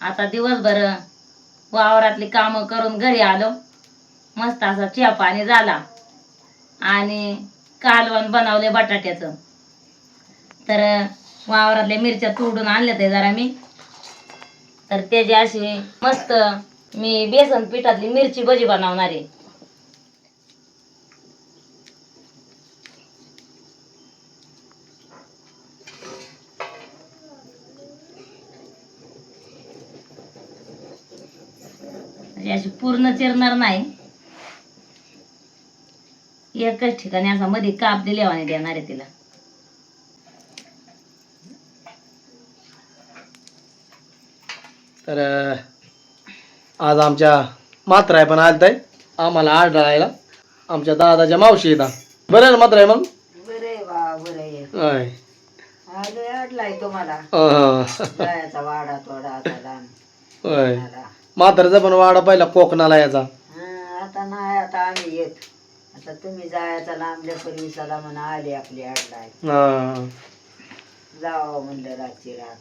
आता दिवसभर वावरातली कामं करून घरी आलो. मस्त असा चहा पाणी झाला. आणि कालवण बनवले बटाट्याचं. तर वावरातल्या मिरच्या तोडून आणल्या ते जरा मी. तर त्याची अशी मस्त मी बेसन पिठातली मिरची भजी बनवणार आहे. म्हणजे अशी पूर्ण चिरणार नाही. एकच ठिकाणी असा मध्ये काप दिल्यावाने देणार आहे तिला. तर आज आमच्या मात्राय पण आलत आहे आम्हाला आढळायला आमच्या दादाच्या मावशी येतात बरं आहे ना मात्राय मग? बरे वा बरे होय. आलोय आडलाय तुम्हाला. वाडा तोडा आता लहान होय. झाला. म्हाताऱ्याचा पण वाडा पहिला कोकणाला याचा. हा, आता नाही आता आम्ही येत. आता तुम्ही जायचा लांबल्या सर्विसाला म्हणा आली आपली आडलाय हा. जावं म्हणलं रातची रात.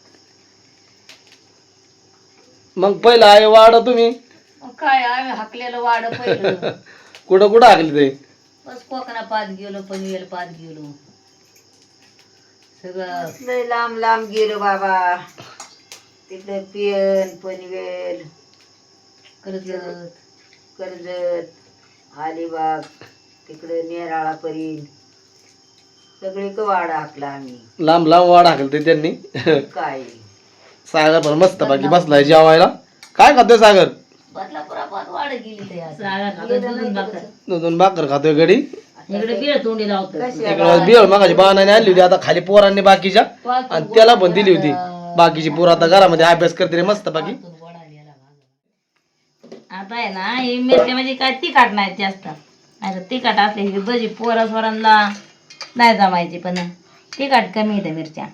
मग पहिला आहे वाडा तुम्ही? काय आम्ही हाकलेलं वाड पहिलं. कुठं कुठं हाकली ते? बस कोकणा पात गेलो पनवेल पात गेलो. सगळं लय लांब लांब गेलो बाबा. तिकडे पियन पनवेल. कर्जत. कर्जत. अलिबाग तिकडे नेराळा परीन. सगळे क वाडा हाकला आम्ही. लांब लांब वाडा हाकली ते त्यांनी. काय? सागर पण मस्त बाकी बसलाय जेवायला. काय खातोय सागर? वाड गेली ते भाकर. दोन दोन भाकर खातोय गडी इकडे बिळ तोंडी लावतो इकडं बिळ मागाची बाणाने आणली होती आता खाली पोरांनी बाकीच्या. आणि त्याला पण दिली होती. बाकीची पोरं आता घरामध्ये अभ्यास करते रे मस्त बाकी आता आहे ना ही मिरच्या म्हणजे काय तिखट नाही जास्त. नाही तर तिखट असले ही भजी पोरा नाही जमायची पण. तिखट कमी येते मिरच्या.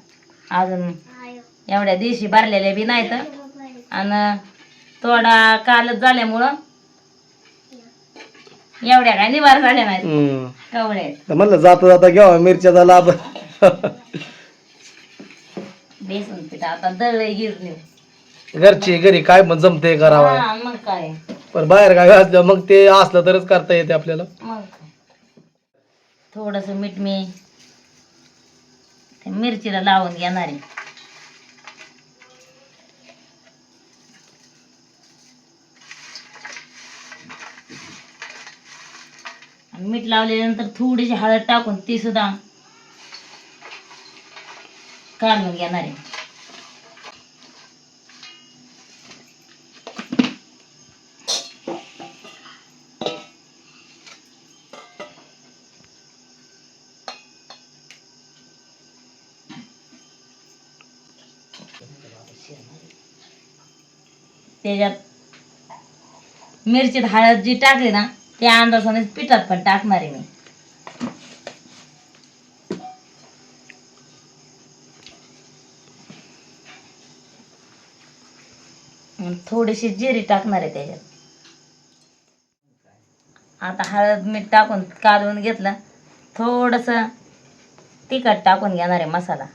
अजून एवढ्या दिवशी भरलेल्या बी नाहीत. आणि थोडा कालच झाल्यामुळं एवढ्या काय निवार झाल्या नाहीत. आहेत. तर म्हणलं जाता जाता घ्यावा मिरच्याचा लाभ बेसन पिठा आता दळलंय गिरणी घरची घरी काय पण जमते करावा. हा मग काय. पण बाहेर काय असलं मग ते असलं तरच करता येते आपल्याला. मग काय. थोडस मीठ मी मिरचीला लावून घेणार आहे. आणि मीठ लावल्यानंतर थोडीशी हळद टाकून ती सुद्धा काढून घेणार आहे. त्याच्यात मिरचीत हळद जी टाकली ना त्या अंदाजाने पिठात पण टाकणार आहे मी. थोडीशी जिरी टाकणार आहे त्याच्यात. आता हळद मीठ टाकून काढून घेतलं. थोडस तिखट टाकून घेणार आहे मसाला.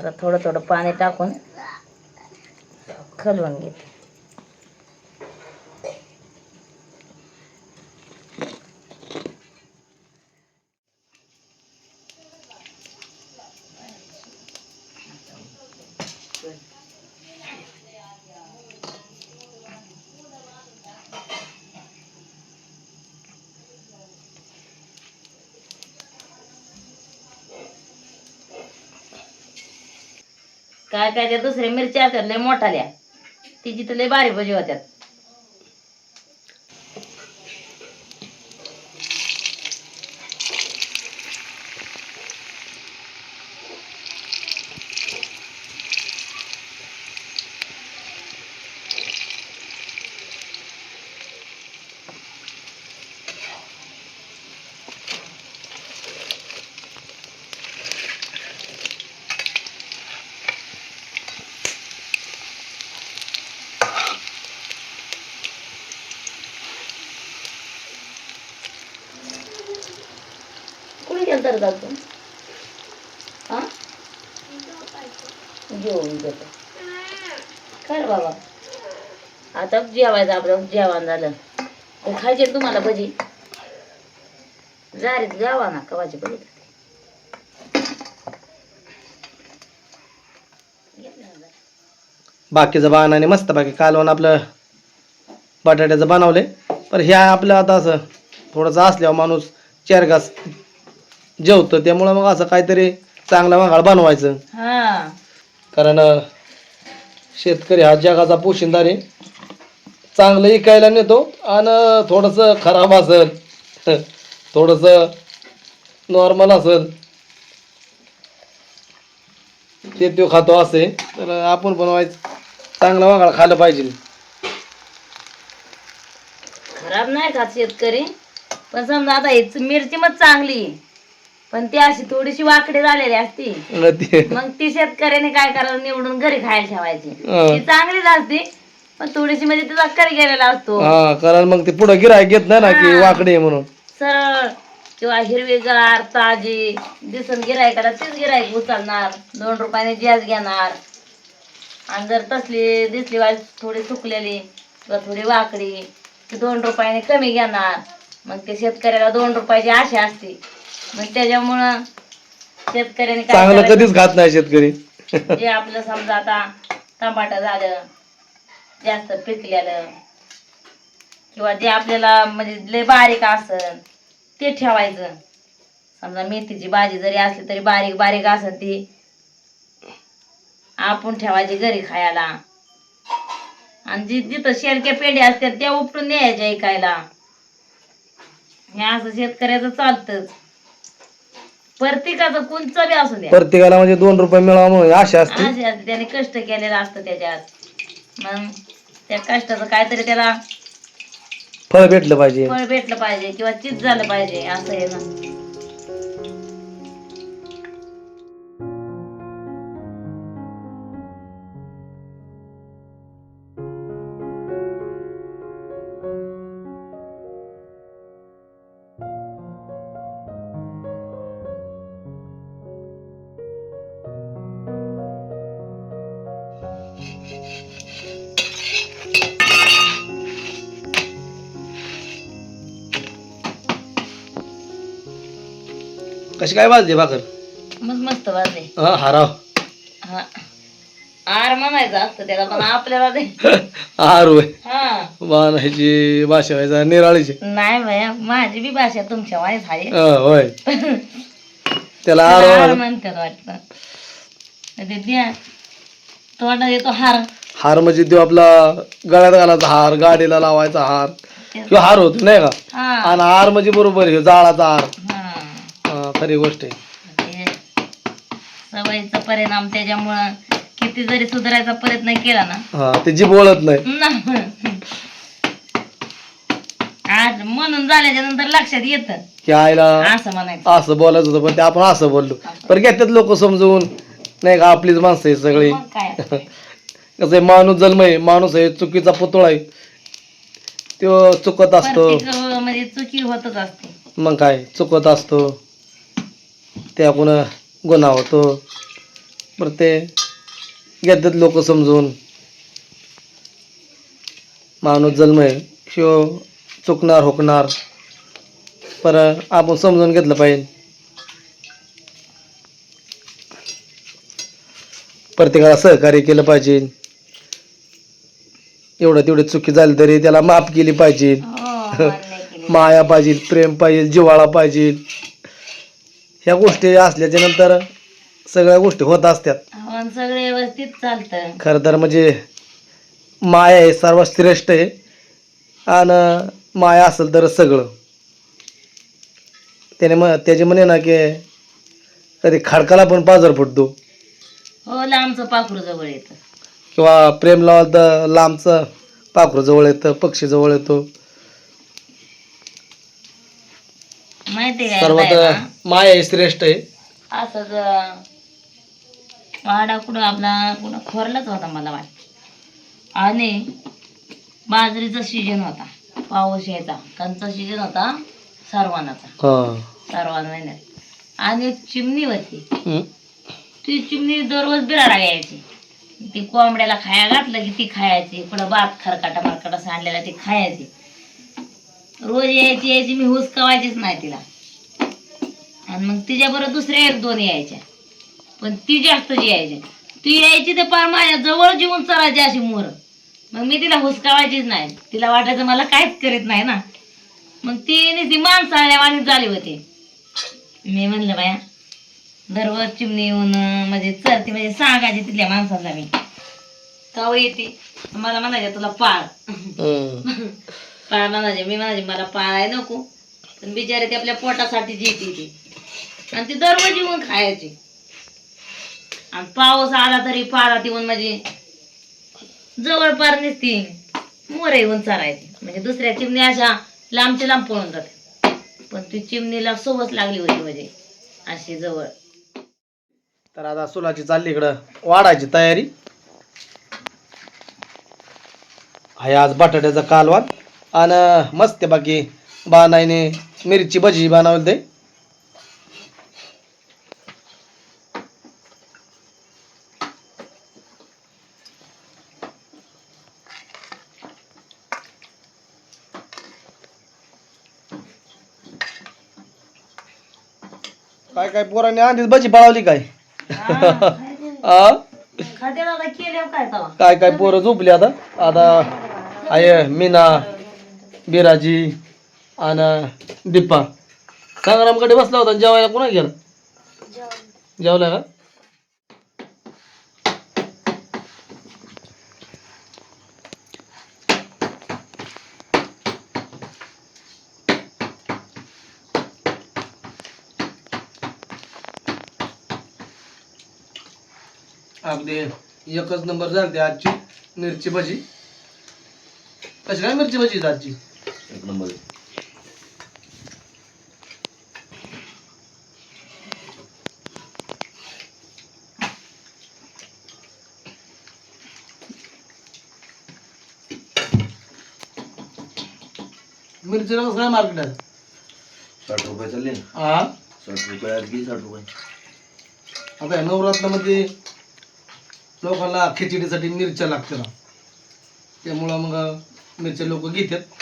आता थोडं थोडं पाणी टाकून खलवून घेते. काय काय त्या दुसऱ्या मिरच्या असतात लय मोठाल्या. तिची तर लय बारी भजी होत्यात. करता तू. हा? जेवून घेतो कर बाबा. आता जेवायचं आपलं जेवण झालं. तर खायचे तुम्हाला भजी? जारीत गावा ना कवाची भजी बाकीचं बाणाने मस्त बाकी कालवण आपलं बटाट्याचं बनवले पर ह्या आपलं आता असं थोडंसं असल्यावर माणूस चार घास जेवतो त्यामुळं मग असं काहीतरी चांगला वांगाळ बनवायचं. हा. कारण अं, शेतकरी हा जगाचा पोशिंदार आहे. चांगलं इकायला नेतो आणि थोडंसं खराब असेल थोडंसं नॉर्मल असेल ते तो खातो असे. तर आपण बनवायचं चांगला वांगाळ खाल्लं पाहिजे. खराब नाही खात शेतकरी. पण समजा आता ही मिरची मग चांगली पण ती अशी थोडीशी वाकडी झालेली असती. ते. मग ती शेतकऱ्याने काय करायला निवडून घरी खायला ठेवायची. ती चांगलीच असते पण थोडीशी म्हणजे तिचा करी गेलेला असतो. हा कारण मग ते पुढं गिराय घेत नाही ना की. वाकडे म्हणून. सरळ किंवा हिरवीगार ताजी दिसून गिरायकाला तीच गिरायक उचलणार. दोन रुपयाने जास्त घेणार. आणि जर तसली दिसली वाज थोडी सुकलेली किंवा थोडी वाकडी की दोन रुपयाने कमी घेणार. मग ते शेतकऱ्याला दोन रुपयाची आशा असते. मग त्याच्यामुळं शेतकऱ्याने काय चांगलं करायचं? कधीच खात नाही शेतकरी. जे आपलं समजा आता टमाटर झालं जास्त पिकलेलं किंवा जे आपल्याला म्हणजे लय बारीक असन ते ठेवायचं. समजा मेथीची भाजी जरी असली तरी बारीक बारीक असन ती आपण ठेवायची घरी खायला. आणि जी जिथं शेरक्या पेंड्या असतात त्या उपटून न्यायच्या ऐकायला. हे असं शेतकऱ्याचं चालतंच. प्रत्येकाचं कोणचं बी असू द्या. प्रत्येकाला म्हणजे दोन रुपये मिळावा म्हणून आशा असते. असे असते त्याने कष्ट केलेलं असतं त्याच्यात. मग त्या कष्टाचं काहीतरी त्याला फळ भेटलं पाहिजे. फळ भेटलं पाहिजे किंवा चीज झालं पाहिजे असं आहे ना. कशी काय वाजली भाकर? मग मस्त वाजले. हा हाराव. हा. आर म्हणायचं असतं त्याला पण आपल्याला ते. हार होय. हा. भाषा व्हायचा निराळीची. नाही भया माझी बी भाषा तुमच्या वाईट आहे. हा, होय. त्याला त्याला हार म्हणतात वाटतं. ते द्या. तोंडात येतो हार. हार म्हणजे तो आपला गळ्यात घालायचा हार गाडीला लावायचा हार. किंवा हार होतो नाही का? हा. आणि हार म्हणजे बरोबर आहे जाळाचा हार. खरी गोष्ट आहे. ते सवयीचा परिणाम त्याच्यामुळं किती जरी सुधारायचा प्रयत्न केला ना. हा ते जीभ ओळत नाही. आज म्हणून झाल्याच्यानंतर लक्षात येत. की आईला असं म्हणायचं. असं बोलायचं होतं पण ते आपण असं बोललो. पण घेतात लोक समजवून नाही का आपलीच माणसं आहे सगळी. मग काय कसं आहे माणूस जन्म आहे माणूस आहे चुकीचा पुतळा आहे. तो चुकत असतो. प्रत्येक म्हणजे चुकी होतच असते. मग काय चुकत असतो. त्याकडून गुन्हा होतो बरं ते घेतात लोक समजून माणूस जन्म आहे शिव चुकणार हुकणार. पर आपण समजून घेतलं पाहिजे. प्रत्येकाला सहकार्य केलं पाहिजे. एवढं तेवढी चुकी झाली तरी त्याला माफ केली पाहिजे. हो माया पाहिजे प्रेम पाहिजे जिव्हाळा पाहिजे. ह्या गोष्टी असल्याच्या नंतर सगळ्या गोष्टी होत असतात पण सगळं व्यवस्थित चालतं. खरं तर म्हणजे माया हे सर्वात श्रेष्ठ आहे. आणि माया असेल तर सगळं. त्याने मग त्याचे म्हणे ना की कधी खडकाला पण पाजर फुटतो. हो लांबचं पाखरू जवळ येतं. किंवा प्रेम लावाल तर लांबचं पाखरू जवळ येतं पक्षी जवळ येतो. माहिती सर्वात? माया श्रेष्ठ आहे. असंच वाडा कुठं आपला कुठं खोरलाच होता मला वाटत. आणि बाजरीचा सीजन होता. पाऊस यायचा कंचा सीजन होता सरवानाचा. सरवान महिन्यात आणि एक चिमणी होती. ती चिमणी दररोज बिराडा यायची ती कोंबड्याला खाया घातलं की ती खायची. पुढं भात खरकाटा मरकाटा सांडलेला ती खायची. रोज यायची यायची मी हुसकावायचीच नाही तिला. आणि मग तिच्याबरोबर दुसऱ्या एक दोन यायच्या. पण ती जास्त यायची. ती यायची ते पार माझ्या जवळ जीवन चरायची अशी मोर. मग मी तिला हुसकावायचीच नाही. तिला वाटायचं मला काहीच करीत नाही ना. मग ती नुसती माणसाळ्या वाणी झाली होती. मी म्हणलं बाया दररोज चिमणी येऊन म्हणजे चरती म्हणजे सांगायची तिथल्या माणसाला मी. कवा येते? मला म्हणायचे तुला पाळ. पाळ म्हणायचे मी म्हणायचे मला पाळाय नको. पण बिचारे ते आपल्या पोटासाठी येते ती. आणि ती दररोज येऊन खायची. आणि पाऊस आला तरी पाळात येऊन म्हणजे जवळ पार नसती मोर येऊन चारायची. म्हणजे दुसऱ्या चिमणी अशा लांबच्या लांब पळून जाते पण ती चिमणीला सोबत लागली होती म्हणजे अशी जवळ. तर आता सुलाची चालली इकडं वाढायची तयारी. आहे आज बटाट्याचा कालवा आणि मस्त बाकी बानाईने मिरची भजी बनवली ते काय पोरांनी आधीच भजी पळवली काय? आ? काय तवा? काय काय पोरं झोपली आता? आता आहे मीना बिराजी आणि दीपा. संग्रामकडे बसला होता आणि जेवायला कोणा गेला? जेवला का? अगदी एकच नंबर झाली आजची मिरची भजी. कशी काय मिरची भजी आजची? एक नंबर. मिरचीला कसं काय मार्केट आहे साठ रुपये चालले हा? साठ रुपये आज घे साठ रुपये. आता या नवरात्रामध्ये लोकांना खिचडीसाठी मिरच्या लागतात. त्यामुळं मग मिरच्या लोक घेतात.